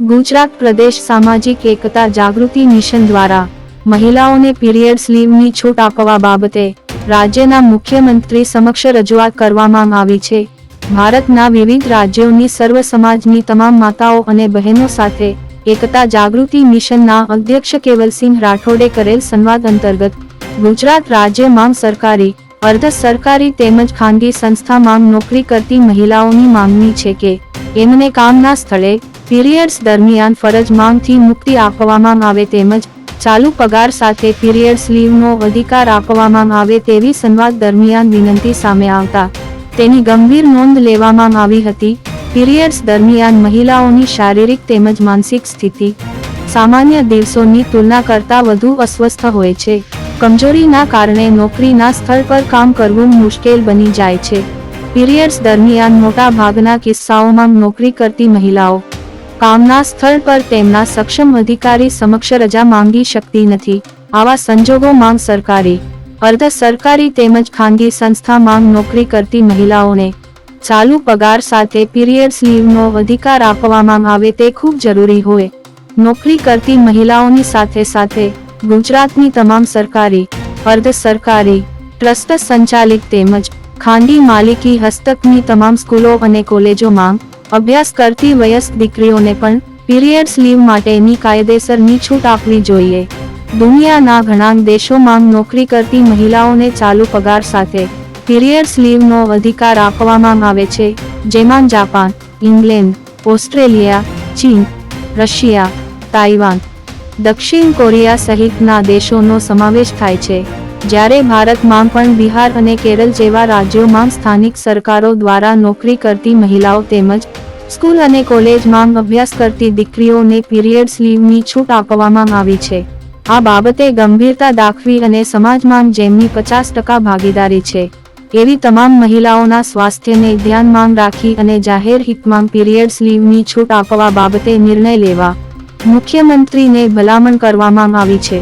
ગુજરાત પ્રદેશ સામાજિક એકતા જાગૃતિ મિશન દ્વારા મહિલાઓને પીરિયડ્સ લીવની છૂટ આપવા બાબતે રાજ્યના મુખ્યમંત્રી સમક્ષ રજૂઆત કરવામાં આવી છે. ભારતના વિવિધ રાજ્યોની સર્વ સમાજની તમામ માતાઓ અને બહેનો સાથે એકતા જાગૃતિ મિશનના અધ્યક્ષ કેવલસિંહ રાઠોડે કરેલ સંવાદ અંતર્ગત ગુજરાત રાજ્યમાં સરકારી, અર્ધ સરકારી તેમજ ખાનગી સંસ્થામાં નોકરી કરતી મહિલાઓની માંગણી છે કે એમને કામના સ્થળે પીરિયડ્સ દરમિયાન ફરજ માંગથી મુક્તિ આપવામાં આવે તેમજ ચાલુ પગાર સાથે પીરિયડ્સ લીવનો અધિકાર આપવામાં આવે તેવી સંવાદ દરમિયાન વિનંતી સામે આવતા. તેની ગંભીર નોંધ લેવામાં આવી હતી. પીરિયડ્સ દરમિયાન મહિલાઓની શારીરિક તેમજ માનસિક સ્થિતિ સામાન્ય દિવસોની તુલના કરતા વધુ અસ્વસ્થ હોય છે. કમજોરીના કારણે નોકરીના સ્થળ પર કામ કરવું મુશ્કેલ બની જાય છે. પીરિયડ્સ દરમિયાન મોટા ભાગના કિસ્સાઓમાં નોકરી કરતી મહિલાઓ કામના સ્થળ પર તેમના સક્ષમ અધિકારી સમક્ષ રજા માંગી શકતી નથી. આવા સંજોગોમાં સરકારી, અર્ધ સરકારી તેમજ ખાનગી સંસ્થામાં નોકરી કરતી મહિલાઓને ચાલુ પગાર સાથે પીરિયડ્સ લીવનો અધિકાર આપવામાં આવે તે ખૂબ જરૂરી હોય. નોકરી કરતી મહિલાઓની સાથે સાથે ગુજરાતની તમામ સરકારી, અર્ધ સરકારી, ટ્રસ્ટ સંચાલિત તેમજ ખાનગી માલિકી હસ્તકની તમામ સ્કૂલો અને કોલેજોમાં અભ્યાસ કરતી વયસ્ક દીકરીઓને પણ પીરિયડ્સ લીવ માટેની કાયદેસરની છૂટ આપવી જોઈએ. દુનિયાના ઘણા દેશોમાં નોકરી કરતી મહિલાઓને ચાલુ પગાર સાથે પીરિયડ્સ લીવનો અધિકાર આપવામાં આવે છે, જેમાં જાપાન, ઇંગ્લેન્ડ, ઓસ્ટ્રેલિયા, ચીન, રશિયા, તાઇવાન, દક્ષિણ કોરિયા સહિતના દેશોનો સમાવેશ થાય છે. જ્યારે ભારતમાં પણ બિહાર અને કેરળ જેવા રાજ્યોમાં સ્થાનિક સરકારો દ્વારા નોકરી કરતી મહિલાઓ તેમજ સ્કૂલ અને કોલેજમાં અભ્યાસ કરતી દીકરીઓને પીરિયડ્સ લીવની છૂટ આપવામાં આવી છે. આ બાબતે ગંભીરતા દાખવી અને સમાજમાં જેમની પચાસ ટકા ભાગીદારી છે, એવી તમામ મહિલાઓના સ્વાસ્થ્યને ધ્યાનમાં રાખી અને જાહેર હિતમાં પીરિયડ્સ લીવની છૂટ આપવા બાબતે નિર્ણય લેવા મુખ્યમંત્રીને ભલામણ કરવામાં આવી છે.